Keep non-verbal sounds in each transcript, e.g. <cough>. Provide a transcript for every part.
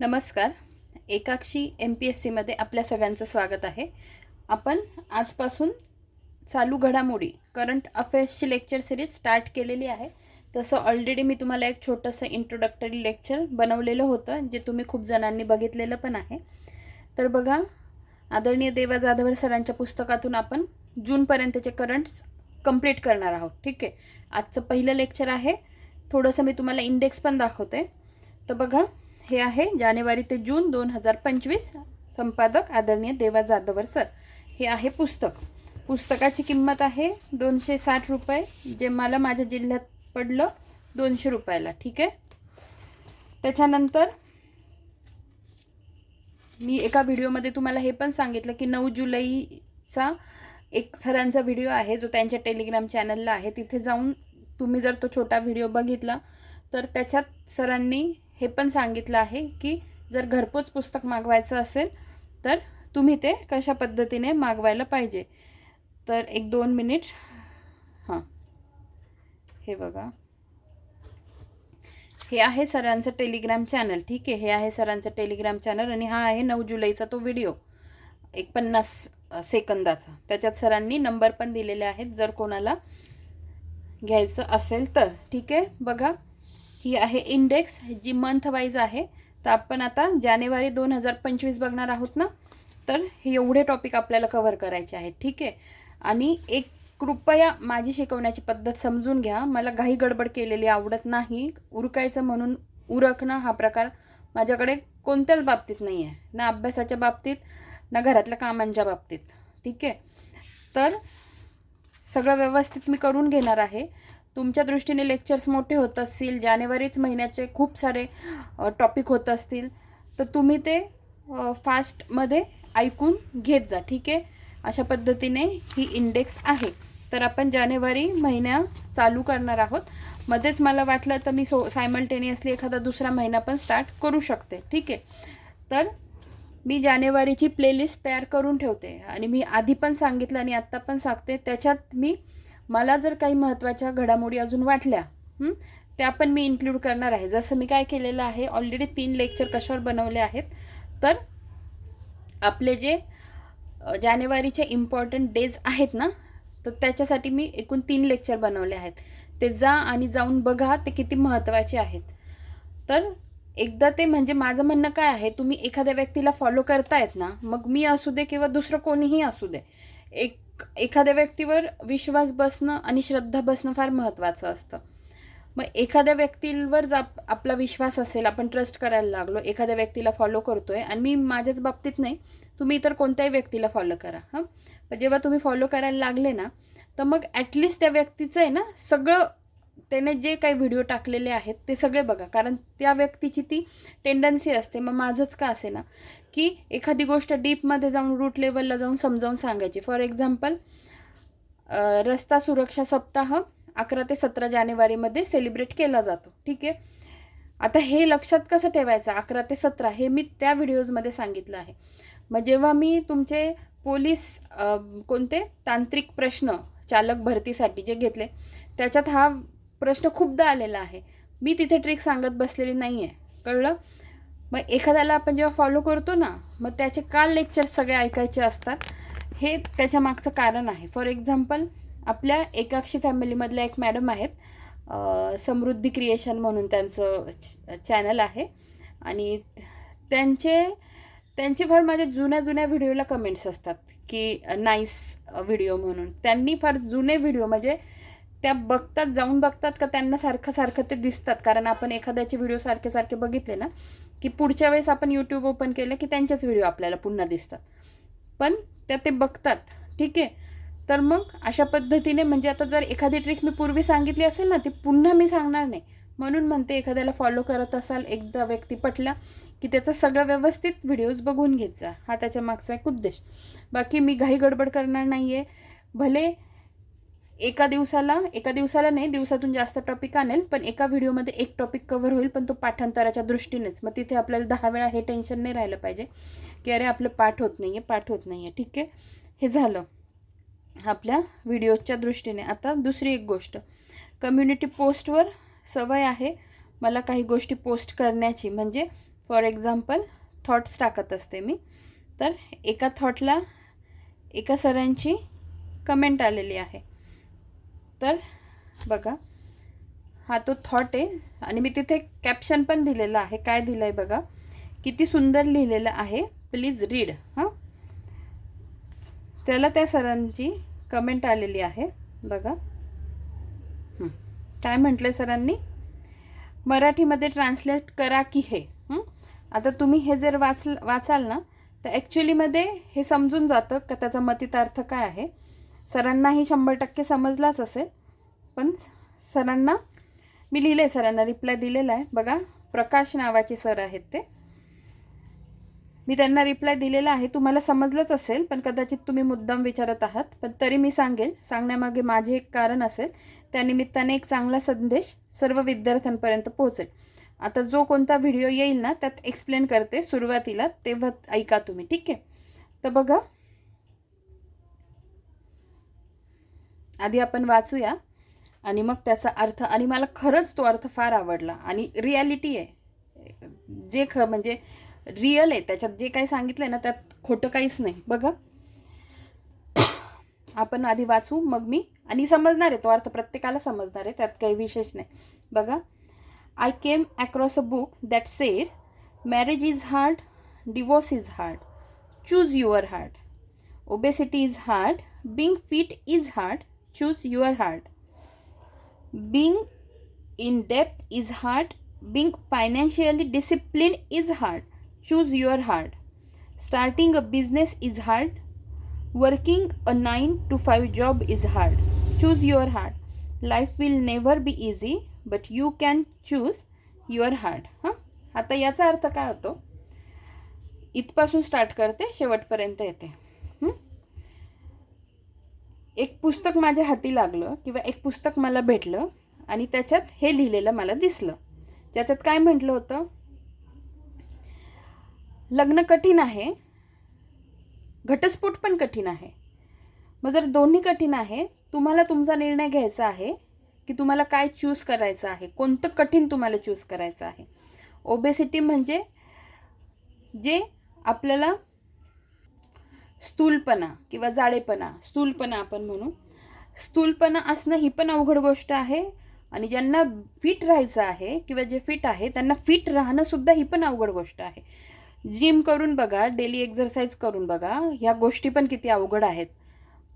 नमस्कार. एकाक्षी M P S सीमध्ये आपल्या सगळ्यांचं स्वागत आहे. आपण आजपासून चालू घडामोडी करंट अफेअर्सची लेक्चर सिरीज स्टार्ट केलेली आहे. तसं ऑलरेडी मी तुम्हाला एक छोटंसं इंट्रोडक्टरी लेक्चर बनवलेलं होतं जे तुम्ही खूप जणांनी बघितलेलं पण आहे. तर बघा आदरणीय देवा जाधवर सरांच्या पुस्तकातून आपण जूनपर्यंतचे करंट्स कंप्लीट करणार आहोत. ठीक आहे? आजचं पहिलं लेक्चर आहे. थोडंसं मी तुम्हाला इंडेक्स पण दाखवते. तर बघा हे आहे जानेवारी ते जून दोन हजार पंचवीस. संपादक आदरणीय देवा जाधवर सर. हे आहे पुस्तक. पुस्तकाची किंमत आहे दोनशे साठ रुपये. जे मला माझ्या जिल्ह्यात पडलं दोनशे रुपयाला. ठीक आहे? त्याच्यानंतर मी एका व्हिडिओमध्ये तुम्हाला हे पण सांगितलं की नऊ जुलैचा एक सरांचा व्हिडिओ आहे जो त्यांच्या टेलिग्राम चॅनलला आहे. तिथे जाऊन तुम्ही जर तो छोटा व्हिडिओ बघितला तर त्याच्यात सरांनी हे पण सांगितलं आहे की जर घरपोच पुस्तक मागवायचं असेल तर तुम्ही ते कशा पद्धतीने मागवायला पाहिजे? तर एक दोन मिनिट. हां. हे बघा. हे आहे सरांचं टेलिग्राम चॅनल ठीक आहे? हे आहे सरांचं टेलिग्राम चॅनल आणि हा आहे नऊ जुलैचा तो व्हिडिओ. एक पन्नास सेकंदाचा. त्याच्यात सरांनी नंबर पण दिलेले आहेत जर कोणाला घ्यायचं असेल तर ठीक आहे? बघा. ही आहे इंडेक्स जी मंथ वाईज आहे. तर आपण आता जानेवारी दोन हजार पंचवीस बघणार आहोत ना? तर हे एवढे टॉपिक आपल्याला कव्हर करायचे आहेत ठीक आहे? आणि एक कृपया माझी शिकवण्याची पद्धत समजून घ्या. मला घाई गडबड केलेली आवडत नाही. उरकायचं म्हणून उरकणं हा प्रकार माझ्याकडे कोणत्याच बाबतीत नाही आहे ना अभ्यासाच्या बाबतीत ना घरातल्या कामांच्या बाबतीत ठीक आहे? तर सगळं व्यवस्थित मी करून घेणार आहे. तुमच्या दृष्टीने लेक्चर्स मोठे होत असतील जानेवारीच महिन्याचे खूप सारे टॉपिक होत असतील तर तुम्ही ते फास्टमध्ये ऐकून घेत जा ठीक आहे? अशा पद्धतीने ही इंडेक्स आहे. तर आपण जानेवारी महिन्या चालू करणार आहोत. मध्येच मला वाटलं तर मी सो सायमल्टेनियसली एखादा दुसरा महिना पण स्टार्ट करू शकते ठीक आहे? तर मी जानेवारीची प्लेलिस्ट तयार करून ठेवते. आणि मी आधी पण सांगितलं आणि आत्ता पण सांगते. त्याच्यात मी मला जर काही महत्त्वाच्या घडामोडी अजून वाटल्या त्या पण मी इन्क्लूड करणार आहे. जसं मी काय केलेलं आहे ऑलरेडी तीन लेक्चर कशावर बनवले आहेत तर आपले जे जानेवारीचे इम्पॉर्टंट डेज आहेत ना तर त्याच्यासाठी मी एकूण तीन लेक्चर बनवले आहेत. ते जा आणि जाऊन बघा ते किती महत्त्वाचे आहेत. तर एकदा ते म्हणजे माझं म्हणणं काय आहे तुम्ही एखाद्या व्यक्तीला फॉलो करतायत ना मग मी असू दे किंवा दुसरं कोणीही असू दे एक एखाद्या व्यक्तीवर विश्वास बसणं आणि श्रद्धा बसणं फार महत्त्वाचं असतं. मग एखाद्या व्यक्तीवर जर आप- आपला विश्वास असेल आपण ट्रस्ट करायला लागलो एखाद्या व्यक्तीला फॉलो करतो आहे आणि मी माझ्याच बाबतीत नाही तुम्ही इतर कोणत्याही व्यक्तीला फॉलो करा हां? जेव्हा तुम्ही फॉलो करायला लागले ना तर मग ॲटलिस्ट त्या व्यक्तीचं आहे ना सगळं त्याने जे काही व्हिडिओ टाकलेले आहेत ते सगळे बघा. कारण त्या व्यक्तीची ती टेंडन्सी असते. मग माझंच का असे ना की एखादी गोष्ट डीपमध्ये जाऊन रूट लेवलला जाऊन समजावून सांगायची. फॉर एक्झाम्पल रस्ता सुरक्षा सप्ताह अकरा ते सतरा जानेवारीमध्ये सेलिब्रेट केला जातो. ठीक आहे? आता हे लक्षात कसं ठेवायचं? अकरा ते सतरा हे मी त्या व्हिडिओजमध्ये सांगितलं आहे. मग जेव्हा मी तुमचे पोलीस कोणते? तांत्रिक प्रश्न चालक भरतीसाठी जे घेतले त्याच्यात हा प्रश्न खूपदा आलेला आहे. मी तिथे ट्रिक सांगत बसलेली नाही आहे कळलं? मग एखाद्याला आपण जेव्हा फॉलो करतो ना मग त्याचे का लेक्चर्स सगळे ऐकायचे असतात. हे त्याच्या मागचं कारण आहे. फॉर एक्झाम्पल आपल्या एकाक्षी फॅमिलीमधल्या एक मॅडम आहेत. समृद्धी क्रिएशन म्हणून त्यांचं चॅनल आहे. आणि त्यांचे त्यांचे फार माझ्या जुन्या जुन्या व्हिडिओला कमेंट्स असतात की नाईस व्हिडिओ म्हणून. त्यांनी फार जुने व्हिडिओ म्हणजे त्या बघतात जाऊन बघतात का त्यांना सारखं सारखं ते दिसतात. कारण आपण एखाद्याचे व्हिडिओ सारखे सारखे बघितले ना की पुढच्या वेळेस आपण यूट्यूब ओपन केलं की त्यांच्याच व्हिडिओ आपल्याला पुन्हा दिसतात. पण त्या ते बघतात. ठीक आहे? तर मग अशा पद्धतीने म्हणजे आता जर एखादी ट्रिक मी पूर्वी सांगितली असेल ना ती पुन्हा मी सांगणार नाही. म्हणून म्हणते एखाद्याला फॉलो करत असाल एकदा व्यक्ती पटला की त्याचं सगळं व्यवस्थित व्हिडिओज बघून घेत जा. हा त्याच्या मागचा एक उद्देश. बाकी मी घाई गडबड करणार नाही आहे भले एका दिवसाला एका दिवसाला नाही दिवसातून जास्त टॉपिक आणेल पण एका व्हिडिओमध्ये एक टॉपिक कव्हर होईल पण तो पाठांतराच्या दृष्टीनेच. मग तिथे आपल्याला दहा वेळा हे टेन्शन नाही राहिलं पाहिजे की अरे आपलं पाठ होत नाही आहे पाठ होत नाही आहे ठीक आहे? हे झालं आपल्या व्हिडिओच्या दृष्टीने. आता दुसरी एक गोष्ट. कम्युनिटी पोस्टवर सवय आहे मला काही गोष्टी पोस्ट करण्याची. म्हणजे फॉर एक्झाम्पल थॉट्स टाकत असते मी. तर एका थॉटला एका सरांची कमेंट आलेली आहे. तर बघा हा तो थॉट आहे. आणि मी तिथे कॅप्शन पण दिलेलं आहे. काय दिलं आहे बघा? किती सुंदर लिहिलेलं आहे. प्लीज रीड हां? त्याला त्या सरांची कमेंट आलेली आहे. बघा. काय म्हटलं सरांनी? मराठीमध्ये ट्रान्सलेट करा की हे. आता तुम्ही हे जर वाच वाचाल ना तर ॲक्च्युलीमध्ये हे समजून जातं का त्याचा मतितार्थ काय आहे. सरांनाही शंभर टक्के समजलाच असेल. पण सरांना मी लिहिलं आहे सरांना रिप्लाय दिलेला आहे. बघा प्रकाश नावाचे सर आहेत ते. मी त्यांना रिप्लाय दिलेला आहे. तुम्हाला समजलंच असेल पण कदाचित तुम्ही मुद्दाम विचारत आहात. पण तरी मी सांगेल सांगण्यामागे माझे एक कारण असेल. त्यानिमित्ताने एक चांगला संदेश सर्व विद्यार्थ्यांपर्यंत पोहोचेल. आता जो कोणता व्हिडिओ येईल ना त्यात एक्सप्लेन करते सुरुवातीला तेव्हा ऐका तुम्ही ठीक आहे? तर बघा आधी आपण वाचूया. आणि मग त्याचा अर्थ आणि मला खरंच तो अर्थ फार आवडला. आणि रियालिटी आहे. जे ख म्हणजे रिअल आहे. त्याच्यात जे काही सांगितलं आहे ना त्यात खोटं काहीच नाही. बघा. <coughs> आपण आधी वाचू मग मी. आणि समजणार आहे तो अर्थ प्रत्येकाला समजणार आहे. त्यात काही विशेष नाही. बघा. I came across a book that said marriage is hard divorce is hard choose your hard obesity is hard being fit is hard choose your heart being in depth is hard being financially discipline is hard choose your hard starting a business is hard working a nine to five job is hard choose your heart life will never be easy but you can choose your heart हां आता याचा अर्थ काय होतो इथपासून start करते शेवटपर्यंत येते एक पुस्तक माझ्या हाती लागलं किंवा एक पुस्तक मला भेटलं आणि त्याच्यात हे लिहिलेलं मला दिसलं. ज्याच्यात काय म्हटलं होतं? लग्न कठीण आहे. घटस्फोट पण कठीण आहे. मग जर दोन्ही कठीण आहे तुम्हाला तुमचा निर्णय घ्यायचा आहे की तुम्हाला काय चूज करायचं आहे? कोणतं कठीण तुम्हाला चूज करायचं आहे? ओबेसिटी म्हणजे जे आपल्याला स्थूलपणा किंवा जाडेपणा स्थूलपणा आपण म्हणू. स्थूलपणा असणं ही पण अवघड गोष्ट आहे आणि ज्यांना फिट राहायचं आहे किंवा जे फिट आहे त्यांना फिट राहणंसुद्धा ही पण अवघड गोष्ट आहे. जिम करून बघा डेली एक्झरसाईज करून बघा ह्या गोष्टी पण किती अवघड आहेत.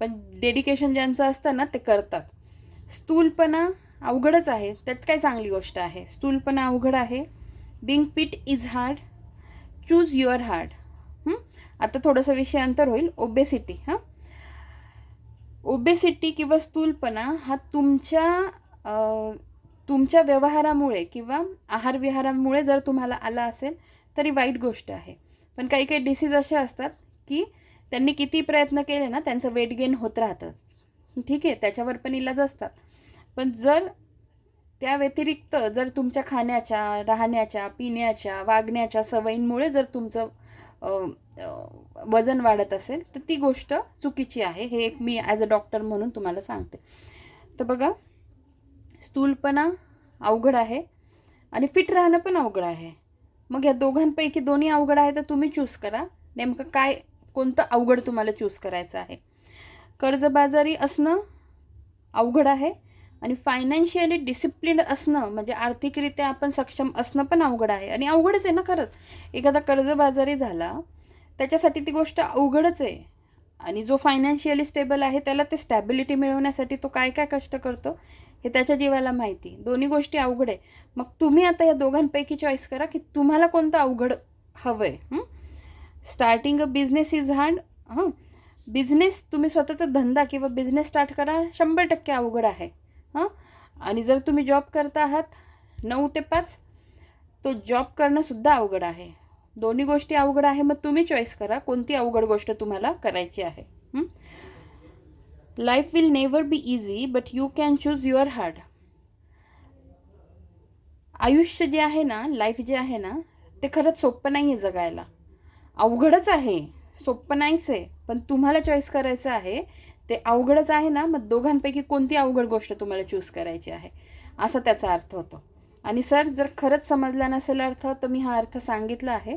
पण डेडिकेशन ज्यांचं असतं ना ते करतात. स्थूलपणा अवघडच आहे त्यात काय चांगली गोष्ट आहे? स्थूलपणा अवघड आहे. Being fit is hard choose your hard आता थोडंसं विषयांतर होईल. ओबेसिटी हां. ओबेसिटी किंवा स्थूलपणा हा तुमच्या तुमच्या व्यवहारामुळे किंवा आहारविहारामुळे जर तुम्हाला आला असेल तरी वाईट गोष्ट आहे. पण काही काही डिसीज असे असतात की त्यांनी किती प्रयत्न केले ना त्यांचं वेट गेन होत राहतं. ठीक आहे त्याच्यावर पण इलाज असतात. पण जर त्या व्यतिरिक्त जर तुमच्या खाण्याच्या राहण्याच्या पिण्याच्या वागण्याच्या सवयींमुळे जर तुमचं वजन वाढत असेल तर ती गोष्ट चुकीची आहे. हे एक मी ॲज अ डॉक्टर म्हणून तुम्हाला सांगते. तर बघा स्थूलपणा अवघड आहे आणि फिट राहणं पण अवघड आहे. मग या दोघांपैकी दोन्ही अवघड आहे तर तुम्ही चूज करा. नेमकं काय कोणतं अवघड तुम्हाला चूज करायचं आहे? कर्जबाजारी असणं अवघड आहे. आणि फायनान्शियली डिसिप्लिन्ड असणं म्हणजे आर्थिकरित्या आपण सक्षम असणं पण अवघड आहे. आणि अवघडच आहे ना खरंच. एखादा कर्जबाजारी झाला त्याच्यासाठी ती गोष्ट अवघडच आहे. आणि जो फायनान्शियली स्टेबल आहे त्याला ते स्टॅबिलिटी मिळवण्यासाठी तो काय काय कष्ट करतो हे त्याच्या जीवाला माहिती दोन्ही गोष्टी अवघड आहे. मग तुम्ही आता या दोघांपैकी चॉईस करा की तुम्हाला कोणतं अवघड हवं आहे starting a business is hard हां? बिझनेस तुम्ही स्वतःचा धंदा किंवा बिझनेस स्टार्ट करा शंभर टक्के अवघड आहे. हां? आणि जर तुम्ही जॉब करता आहात नऊ ते पाच तो जॉब करणंसुद्धा अवघड आहे. दोन्ही गोष्टी अवघड आहे मग तुम्ही चॉईस करा कोणती अवघड गोष्ट तुम्हाला करायची आहे. Life will never be easy but you can choose your hard आयुष्य जे आहे ना लाईफ जे आहे ना ते खरंच सोपं नाही आहे जगायला. अवघडच आहे सोपं नाहीच आहे पण तुम्हाला चॉईस करायचं आहे ते अवघडच आहे ना मग दोघांपैकी कोणती अवघड गोष्ट तुम्हाला चूज करायची आहे? असा त्याचा अर्थ होतो. आणि सर जर खरंच समजला नसेल अर्थ तर मी हा अर्थ सांगितला आहे.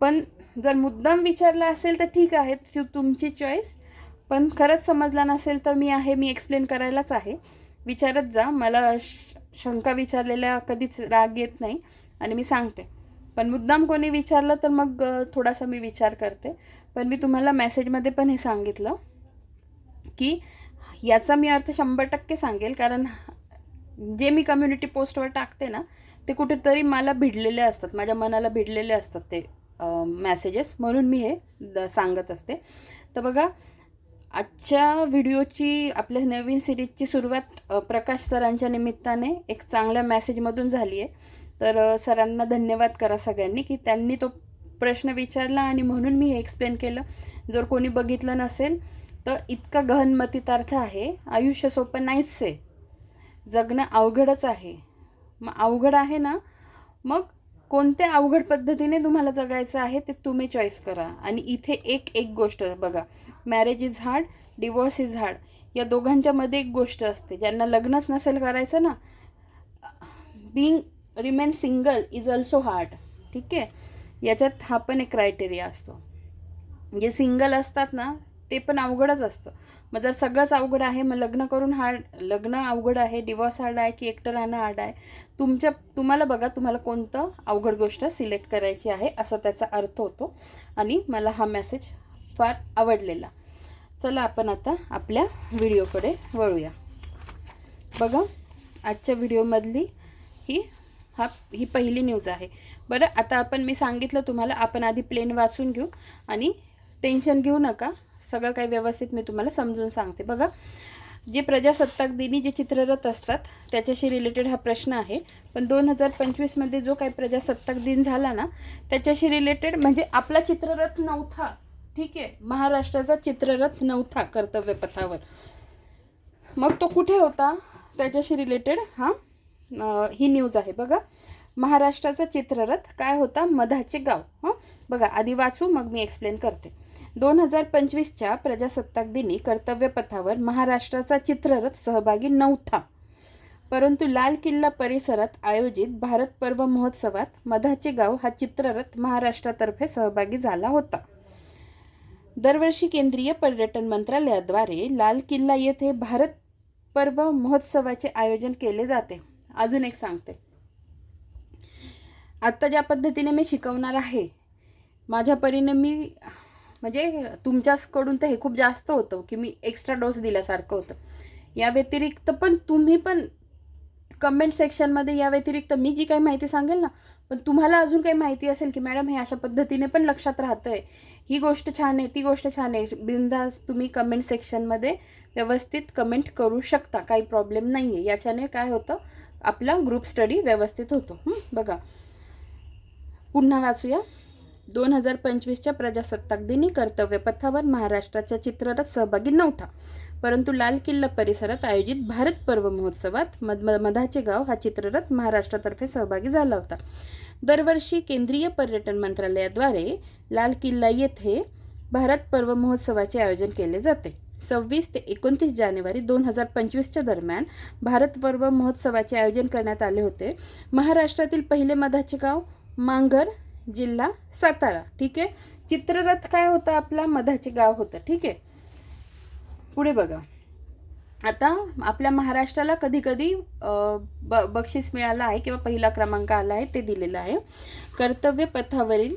पण जर मुद्दाम विचारला असेल तर ठीक आहे तु तुमची चॉईस पण खरंच समजला नसेल तर मी आहे मी एक्सप्लेन करायलाच आहे. विचारत जा. मला श शंका विचारलेल्या कधीच राग येत नाही आणि मी सांगते. पण मुद्दाम कोणी विचारलं तर मग थोडासा मी विचार करते. पण मी तुम्हाला मेसेजमध्ये पण हे सांगितलं. की याचा मी अर्थ शंभर टक्के सांगेल कारण जे मी कम्युनिटी पोस्टवर टाकते ना ते कुठेतरी मला भिडलेले असतात माझ्या मनाला भिडलेले असतात ते मॅसेजेस म्हणून मी हे द सांगत असते. तर बघा आजच्या व्हिडिओची आपल्या नवीन सिरीजची सुरुवात प्रकाश सरांच्या निमित्ताने एक चांगल्या मेसेजमधून झाली आहे तर सरांना धन्यवाद करा सगळ्यांनी की त्यांनी तो प्रश्न विचारला आणि म्हणून मी हे एक्सप्लेन केलं. जर कोणी बघितलं नसेल तर इतका गहनमतीतार्थ आहे. आयुष्य सोपं नाहीच आहे जगणं अवघडच आहे. मग अवघड आहे ना? मग कोणत्या अवघड पद्धतीने तुम्हाला जगायचं आहे ते तुम्ही चॉईस करा. आणि इथे एक एक गोष्ट बघा. Marriage is hard divorce is hard या दोघांच्यामध्ये एक गोष्ट असते. ज्यांना लग्नच नसेल करायचं ना being remain single is also hard ठीक आहे? याच्यात हा पण एक क्रायटेरिया असतो. म्हणजे जे सिंगल असतात ना ते पण अवघडच असतं. मग जर सगळंच अवघड आहे मग लग्न करून हार्ड लग्न अवघड आहे डिवॉर्स हार्ड आहे की एकटं राहणं हार्ड आहे तुमच्या तुम्हाला बघा तुम्हाला कोणतं अवघड गोष्ट सिलेक्ट करायची आहे असा त्याचा अर्थ होतो. आणि मला हा मेसेज फार आवडलेला. चला आपण आता आपल्या व्हिडिओकडे वळूया. बघा आजच्या व्हिडिओमधली ही हा ही पहिली न्यूज आहे. बरं आता आपण मी सांगितलं तुम्हाला आपण आधी प्लेन वाचून घेऊ. आणि टेन्शन घेऊ नका. सगळं काही व्यवस्थित मी तुम्हाला समजून सांगते. बघा जे प्रजासत्ताक दिनी जे चित्ररथ असतात त्याच्याशी रिलेटेड हा प्रश्न आहे. पण दोन हजार पंचवीसमध्ये जो काही प्रजासत्ताक दिन झाला ना त्याच्याशी रिलेटेड म्हणजे आपला चित्ररथ नव्हता. ठीक आहे? महाराष्ट्राचा चित्ररथ नव्हता कर्तव्यपथावर मग तो कुठे होता? त्याच्याशी रिलेटेड हा ही न्यूज आहे. बघा महाराष्ट्राचा चित्ररथ काय होता? मधाचे गाव. हां? बघा आधी वाचू मग मी एक्सप्लेन करते. दोन हजार पंचवीसच्या प्रजासत्ताक दिनी कर्तव्यपथावर महाराष्ट्राचा चित्ररथ सहभागी नव्हता. परंतु लाल किल्ला परिसरात आयोजित भारत पर्व महोत्सवात मधाचे गाव हा चित्ररथ महाराष्ट्रातर्फे सहभागी झाला होता. दरवर्षी केंद्रीय पर्यटन मंत्रालयाद्वारे लाल किल्ला येथे भारत पर्व महोत्सवाचे आयोजन केले जाते. अजून एक सांगते. आत्ता ज्या पद्धतीने मी शिकवणार आहे माझ्या परीने मी म्हणजे तुमच्याकडून तर हे खूप जास्त होतं की मी एक्स्ट्रा डोस दिल्यासारखं होतं. या व्यतिरिक्त पण तुम्ही पण कमेंट सेक्शनमध्ये या व्यतिरिक्त मी जी काही माहिती सांगेल ना पण तुम्हाला अजून काही माहिती असेल की मॅडम हे अशा पद्धतीने पण लक्षात राहतं आहे ही गोष्ट छान आहे ती गोष्ट छान आहे. बिंदास तुम्ही कमेंट सेक्शनमध्ये व्यवस्थित कमेंट करू शकता. काही प्रॉब्लेम नाही आहे याच्याने काय होतं आपला ग्रुप स्टडी व्यवस्थित होतो. बघा. पुन्हा वाचूया. दोन हजार पंचवीसच्या प्रजासत्ताक दिनी कर्तव्यपथावर महाराष्ट्राच्या चित्ररथ सहभागी नव्हता. परंतु लाल किल्ला परिसरात आयोजित भारत पर्व महोत्सवात मध म- मधाचे गाव हा चित्ररथ महाराष्ट्रातर्फे सहभागी झाला होता. दरवर्षी केंद्रीय पर्यटन मंत्रालयाद्वारे लाल किल्ला येथे भारत पर्व महोत्सवाचे आयोजन केले जाते. सव्वीस ते एकोणतीस जानेवारी दोन हजार पंचवीसच्या दरम्यान भारत पर्व महोत्सवाचे आयोजन करण्यात आले होते. महाराष्ट्रातील पहिले मधाचे गाव मांगर जिल्हा सातारा. ठीक आहे? चित्ररथ काय होतं आपला? मधाचे गाव होतं. ठीक आहे? पुढे बघा. आता आपल्या महाराष्ट्राला कधी कधी ब बक्षीस मिळालं आहे किंवा पहिला क्रमांक आला आहे ते दिलेलं आहे. कर्तव्य पथावरील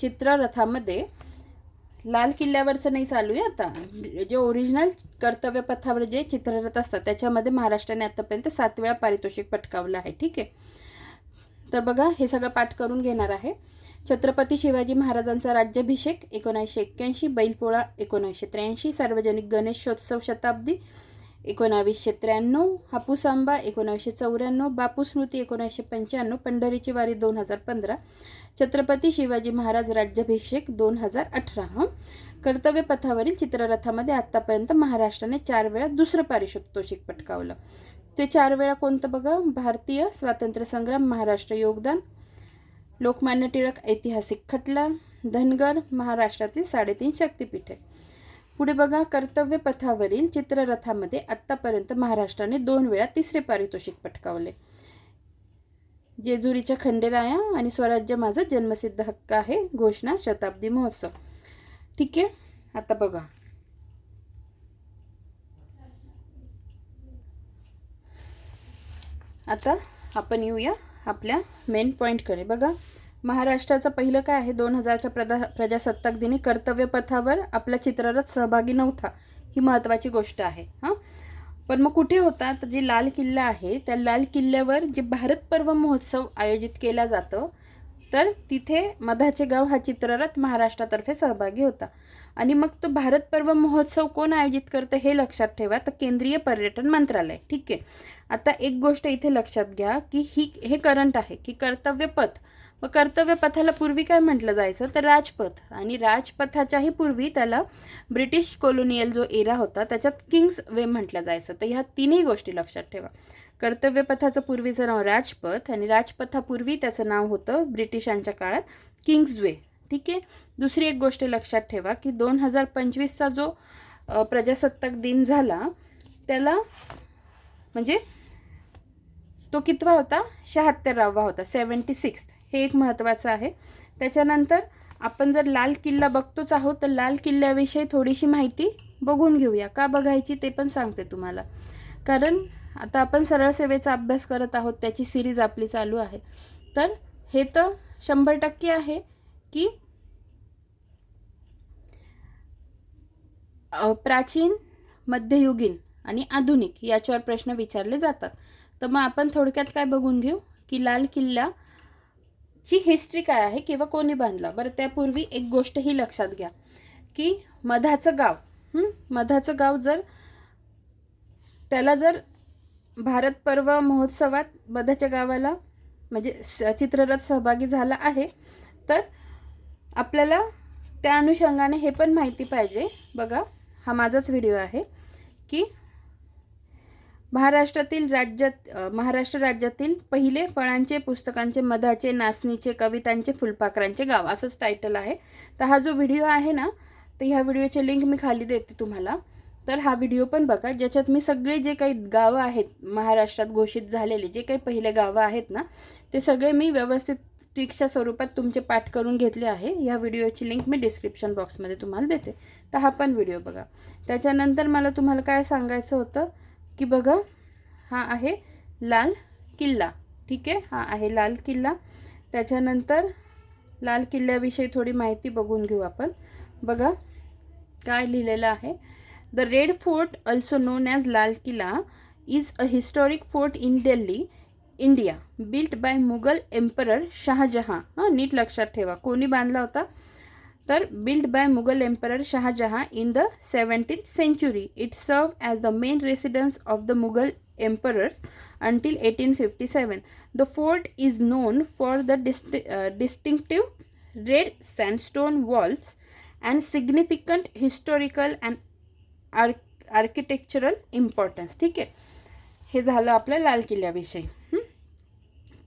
चित्ररथामध्ये लाल किल्ल्यावरचं नाही चालू आहे आता. जे ओरिजिनल कर्तव्य पथावर जे चित्ररथ असतात त्याच्यामध्ये महाराष्ट्राने आतापर्यंत सात वेळा पारितोषिक पटकावलं आहे. ठीक आहे? तर बघा हे सगळं पाठ करून घेणार आहे. छत्रपती शिवाजी महाराजांचा राज्याभिषेक एकोणीसशे एक्क्याऐंशी बैलपोळा एकोणीसशे त्र्याऐंशी सार्वजनिक गणेशोत्सव शताब्दी एकोणावीसशे त्र्याण्णव हापूस आंबा एकोणावीसशे चौऱ्याण्णव बापू स्मृती एकोणीसशे पंच्याण्णव पंढरीची वारी दोन हजार पंधरा छत्रपती शिवाजी महाराज राज्याभिषेक दोन हजार अठरा. हं कर्तव्यपथावरील चित्ररथामध्ये आत्तापर्यंत महाराष्ट्राने चार वेळा दुसरं पारितोषिक पटकावलं. ते चार वेळा कोणतं बघा? भारतीय स्वातंत्र्य संग्राम महाराष्ट्र योगदान लोकमान्य टिळक ऐतिहासिक खटला धनगर महाराष्ट्रातील साडेतीन शक्तिपीठे. पुढे बघा कर्तव्य पथावरील चित्ररथामध्ये आत्तापर्यंत महाराष्ट्राने दोन वेळा तिसरे पारितोषिक पटकावले. जेजुरीच्या खंडेराया आणि स्वराज्य माझा जन्मसिद्ध हक्क आहे घोषणा शताब्दी महोत्सव. ठीक आहे? आता बघा. आता आपण येऊया आपल्या मेन पॉईंटकडे बघा महाराष्ट्राचं पहिलं काय आहे? दोन हजारच्या प्रदा प्रजासत्ताक दिनी कर्तव्यपथावर आपला चित्ररथ सहभागी नव्हता. ही महत्त्वाची गोष्ट आहे हां? पण मग कुठे होता? तर जे लाल किल्ला आहे त्या लाल किल्ल्यावर जे भारत पर्व महोत्सव आयोजित केला जातं तर तिथे मधाचे गाव हा चित्ररथ महाराष्ट्रातर्फे सहभागी होता. आणि मग तो भारत पर्व महोत्सव कोण आयोजित करतं हे लक्षात ठेवा. तर केंद्रीय पर्यटन मंत्रालय. ठीक आहे? आता एक गोष्ट इथे लक्षात घ्या की ही हे करंट आहे की कर्तव्यपथ मग कर्तव्यपथाला पूर्वी काय म्हटलं जायचं? तर राजपथ. आणि राजपथाच्याही पूर्वी त्याला ब्रिटिश कोलोनियल जो एरा होता त्याच्यात किंग्स वे म्हटलं जायचं. तर ह्या तिन्ही गोष्टी लक्षात ठेवा. कर्तव्यपथाचं पूर्वीचं नाव राजपथ आणि राजपथापूर्वी त्याचं नाव होतं ब्रिटिशांच्या काळात किंग्ज वे ठीक आहे? दुसरी एक गोष्ट लक्षात ठेवा की दोन हजार पंचवीसचा जो प्रजासत्ताक दिन झाला त्याला म्हणजे तो कितवा होता? शहात्तरावा होता सेवन्टी सिक्स हे एक महत्त्वाचं आहे. त्याच्यानंतर आपण जर लाल किल्ला बघतोच आहोत तर लाल किल्ल्याविषयी थोडीशी माहिती बघून घेऊया. का बघायची ते पण सांगते तुम्हाला. कारण आता आपण सरळ सेवेचा अभ्यास करत आहोत त्याची सिरीज आपली चालू आहे. तर हे तर शंभर टक्के आहे की प्राचीन मध्ययुगीन आणि आधुनिक याच्यावर प्रश्न विचारले जातात. तर मग आपण थोडक्यात काय बघून घेऊ? की लाल किल्ल्याची हिस्ट्री काय आहे किंवा कोणी बांधला? बरं त्यापूर्वी एक गोष्ट ही लक्षात घ्या. की मधाचं गाव मधाचं गाव जर त्याला जर भारत पर्व महोत्सवात मधाच्या गावाला म्हणजे स- चित्ररथ सहभागी झाला आहे तर आपल्याला त्या अनुषंगाने हे पण माहिती पाहिजे. बघा हा माझाच व्हिडिओ आहे की महाराष्ट्रातील राज्यात महाराष्ट्र राज्यातील पहिले फळांचे पुस्तकांचे मधाचे नाचणीचे कवितांचे फुलपाखरांचे गाव असंच टायटल आहे. तर हा जो व्हिडिओ आहे ना तर ह्या व्हिडिओचे लिंक मी खाली देते तुम्हाला. तर हा व्हिडिओ पण बघा ज्याच्यात मी सगळे जे काही गावं आहेत महाराष्ट्रात घोषित झालेले जे काही पहिले गावं आहेत ना ते सगळे मी व्यवस्थित ट्रिक्सच्या स्वरूपात तुमचे पाठ करून घेतले आहे. ह्या व्हिडिओची लिंक मी डिस्क्रिप्शन बॉक्समध्ये तुम्हाला देते. तर हा पण व्हिडिओ बघा. त्याच्यानंतर मला तुम्हाला काय सांगायचं होतं की बघा हा आहे लाल किल्ला. ठीक आहे? हा आहे लाल किल्ला. त्याच्यानंतर लाल किल्ल्याविषयी थोडी माहिती बघून घेऊ आपण. बघा काय लिहिलेलं आहे. The red fort also known as Lal Qila is a historic fort in Delhi India built by Mughal emperor Shah Jahan हां नीट लक्षात ठेवा. कोणी बांधला होता? तर build by Mughal emperor Shah Jahan in the seventeenth century it served as the main residence of the Mughal emperor until 1857. The fort is known for the dist- uh, distinctive red sandstone walls and significant historical and arch architectural importance ठीक आहे? हे झालं आपलं लाल किल्ल्याविषयी.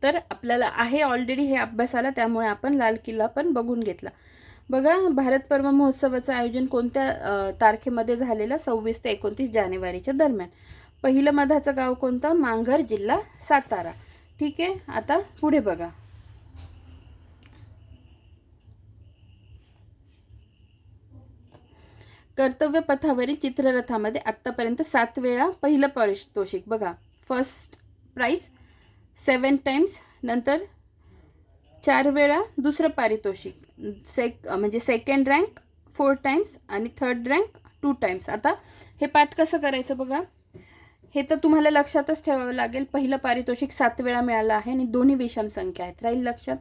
तर आपल्याला आहे already हे अभ्यासाला त्यामुळे आपण लाल किल्ला पण बघून घेतला. बघा भारत पर्व महोत्सवाचं आयोजन कोणत्या तारखेमध्ये झालेलं? सव्वीस ते एकोणतीस जानेवारीच्या दरम्यान. पहिलं मधाचं गाव कोणतं? मांघर जिल्हा सातारा. ठीक आहे आता पुढे बघा. कर्तव्य पथावरील चित्ररथामध्ये आत्तापर्यंत सात वेळा पहिलं पारितोषिक. बघा फर्स्ट प्राईज सेवन टाईम्स नंतर चार वेळा दुसरं पारितोषिक. सेक म्हणजे सेकंड रँक फोर टाइम्स आणि थर्ड रँक टू टाइम्स आता हे पाठ कसं करायचं बघा? हे तर तुम्हाला लक्षातच ठेवावं लागेल. पहिलं पारितोषिक सात वेळा मिळालं आहे आणि दोन्ही विषम संख्या आहेत. राहील लक्षात?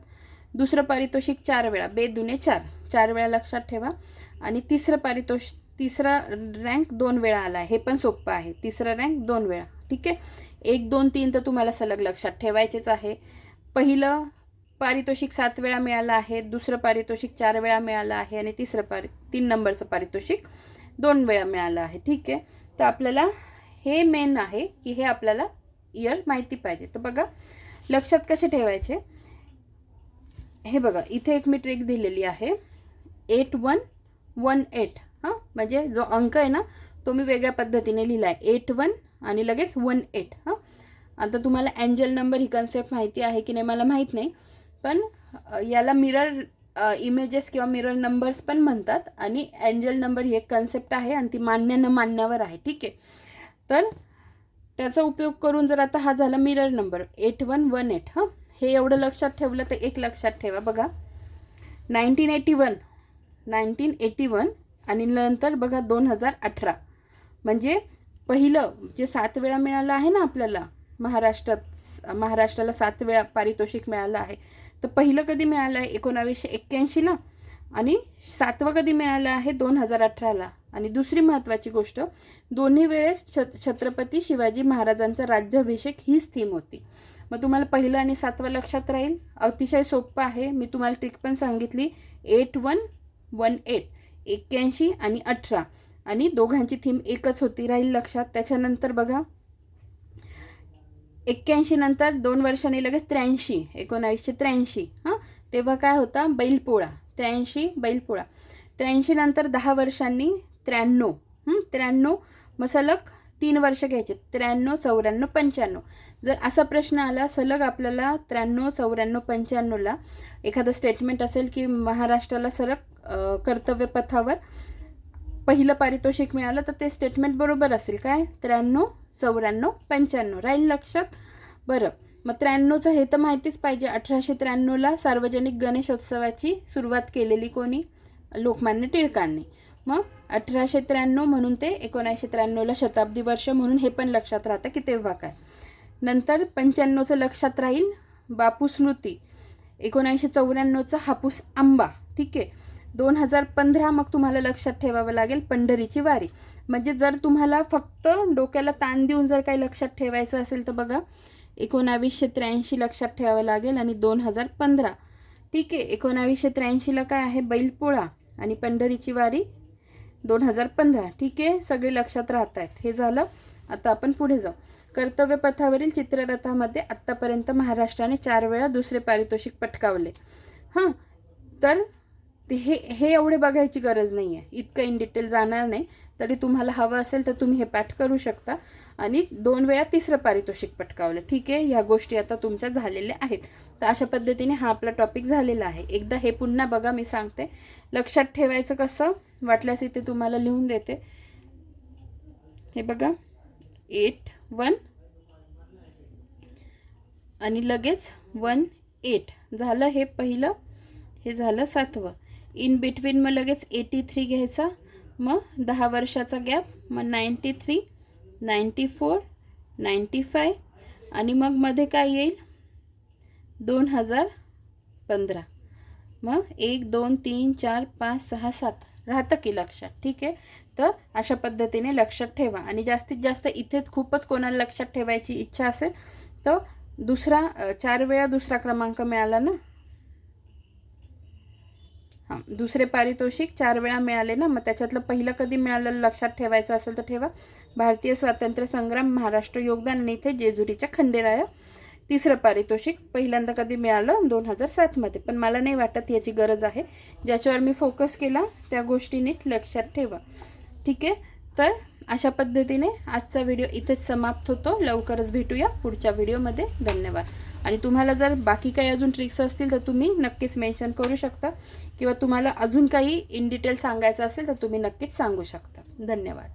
दुसरं पारितोषिक चार वेळा. बे दुने चार. चार वेळा लक्षात ठेवा. आणि तिसरं पारितोष तिसरा रँक दोन वेळा आला आहे. हे पण सोपं आहे. तिसरा रँक दोन वेळा. ठीक आहे? एक दोन तीन तर तुम्हाला सलग लक्षात ठेवायचेच आहे. पहिलं पारितोषिक सात वेळा मिळालं आहे दुसरं पारितोषिक चार वेळा मिळालं आहे आणि तिसरं पारि तीन नंबरचं पारितोषिक दोन वेळा मिळालं आहे. ठीक आहे? तर आपल्याला हे मेन आहे की हे आपल्याला इयर माहिती पाहिजे. तर बघा लक्षात कसे ठेवायचे? हे बघा इथे एक मी ट्रिक दिलेली आहे. एट वन वन एट हां? म्हणजे जो अंक आहे ना तो मी वेगळ्या पद्धतीने लिहिला आहे एट वन आणि लगेच वन एट हां? आता तुम्हाला अँजल नंबर ही कन्सेप्ट माहिती आहे की नाही मला माहीत नाही. पण याला मिरर इमेजेस किंवा मिरर नंबर्स पण म्हणतात आणि अँजल नंबर ही एक कन्सेप्ट आहे आणि ती मान्य न मान्यावर आहे ठीक आहे? तर त्याचा उपयोग करून जर आता हा झाला mirror number eight one one eight हां? हे एवढं लक्षात ठेवलं तर एक लक्षात ठेवा बघा. Nineteen eighty one nineteen eighty one आणि नंतर बघा दोन हजार अठरा. म्हणजे पहिलं जे सात वेळा मिळालं आहे ना आपल्याला महाराष्ट्रात महाराष्ट्राला सात वेळा पारितोषिक मिळालं आहे. तर पहिलं कधी मिळालं आहे? एकोणावीसशे एक्क्याऐंशीला आणि सातवं कधी मिळालं आहे? दोन हजार अठराला आणि दुसरी महत्त्वाची गोष्ट दोन्ही वेळेस छत छत्रपती शिवाजी महाराजांचा राज्याभिषेक हीच थीम होती. मग तुम्हाला पहिलं आणि सातवं लक्षात राहील. अतिशय सोपं आहे. मी तुम्हाला ट्रिक पण सांगितली. Eight one one eight. एक्क्याऐंशी आणि अठरा. आणि दोघांची थीम एकच होती राहील लक्षात. त्याच्यानंतर बघा. एक्क्याऐंशी नंतर दोन वर्षांनी लगेच त्र्याऐंशी एकोणावीसशे त्र्याऐंशी हां? तेव्हा काय होता? बैलपोळा. त्र्याऐंशी बैलपोळा. त्र्याऐंशी नंतर दहा वर्षांनी त्र्याण्णव त्र्याण्णव मग सलग तीन वर्ष घ्यायचे. त्र्याण्णव चौऱ्याण्णव पंच्याण्णव. जर असा प्रश्न आला सलग आपल्याला त्र्याण्णव चौऱ्याण्णव पंच्याण्णवला एखादं स्टेटमेंट असेल की महाराष्ट्राला सलग कर्तव्य कर्तव्यपथावर पहिलं पारितोषिक मिळालं तर ते स्टेटमेंट बरोबर असेल. काय? त्र्याण्णव चौऱ्याण्णव पंच्याण्णव. राहील लक्षात? बरं. मग त्र्याण्णवचं हे तर माहितीच पाहिजे. अठराशे त्र्याण्णवला सार्वजनिक गणेशोत्सवाची सुरुवात केलेली कोणी? लोकमान्य टिळकांनी. मग अठराशे त्र्याण्णव म्हणून ते एकोणीसशे त्र्याण्णवला शताब्दी वर्ष म्हणून हे पण लक्षात राहतं की तेव्हा काय. नंतर पंच्याण्णवचं लक्षात राहील बापू स्मृती. एकोणीसशे चौऱ्याण्णवचा हापूस आंबा. ठीक आहे. दोन हजार पंधरा मग तुम्हाला लक्षात ठेवावं लागेल पंढरीची वारी. म्हणजे जर तुम्हाला फक्त डोक्याला ताण देऊन जर काही लक्षात ठेवायचं असेल तर बघा एकोणावीसशे त्र्याऐंशी लक्षात ठेवावं लागेल आणि दोन हजार पंधरा. ठीक आहे एकोणावीसशे त्र्याऐंशीला काय आहे? बैलपोळा आणि पंढरीची वारी दोन हजार पंधरा. ठीक आहे सगळे लक्षात राहत आहेत. हे झालं आता आपण पुढे जाऊ. कर्तव्यपथावरील चित्ररथामध्ये आत्तापर्यंत महाराष्ट्राने चार वेळा दुसरे पारितोषिक पटकावले. हां तर ते हे हे एवढे बघायची गरज नाही आहे इतकं इन डिटेल जाणार नाही. तरी तुम्हाला हवं असेल तर तुम्ही हे पाठ करू शकता. आणि दोन वेळा तिसरं पारितोषिक पटकावलं. ठीक आहे? ह्या गोष्टी आता तुमच्या झालेल्या आहेत. तर अशा पद्धतीने हा आपला टॉपिक झालेला आहे. एकदा हे पुन्हा बघा मी सांगते. लक्षात ठेवायचं कसं? वाटल्यास इथे तुम्हाला लिहून देते. हे बघा. एट वन आणि लगेच वन एट झालं हे पहिलं. हे झालं सातवं. इन बिटवीन मग लगेच एटी थ्री घ्यायचा. मग दहा वर्षाचा गॅप मग ninety three ninety four ninety five आणि मग मध्ये काय येईल? दोन हजार पंधरा. मग एक दोन तीन चार पाच सहा सात. राहतं की लक्षात? ठीक आहे? तर अशा पद्धतीने लक्षात ठेवा. आणि जास्तीत जास्त इथेच खूपच कोणाला लक्षात ठेवायची इच्छा असेल तर दुसरा चार वेळा दुसरा क्रमांक मिळाला ना? हां दुसरे पारितोषिक चार वेळा मिळाले ना मग त्याच्यातलं पहिलं कधी मिळालं लक्षात ठेवायचं असेल तर ठेवा. भारतीय स्वातंत्र्य संग्राम महाराष्ट्र योगदान आणि इथे जेजुरीच्या खंडेराया. तिसरं पारितोषिक पहिल्यांदा कधी मिळालं? दोन हजार सातमध्ये पण मला नाही वाटत याची गरज आहे. ज्याच्यावर मी फोकस केला त्या गोष्टी नीट लक्षात ठेवा. ठीक आहे? तर अशा पद्धतीने आजचा व्हिडिओ इथेच समाप्त होतो. लवकरच भेटूया पुढच्या व्हिडिओमध्ये धन्यवाद. आणि तुम्हाला जर बाकी काही अजून ट्रिक्स असतील तर तुम्ही नक्कीच मेन्शन करू शकता. किंवा तुम्हाला अजून काही इन डिटेल सांगायचं असेल तर तुम्ही नक्कीच सांगू शकता. धन्यवाद.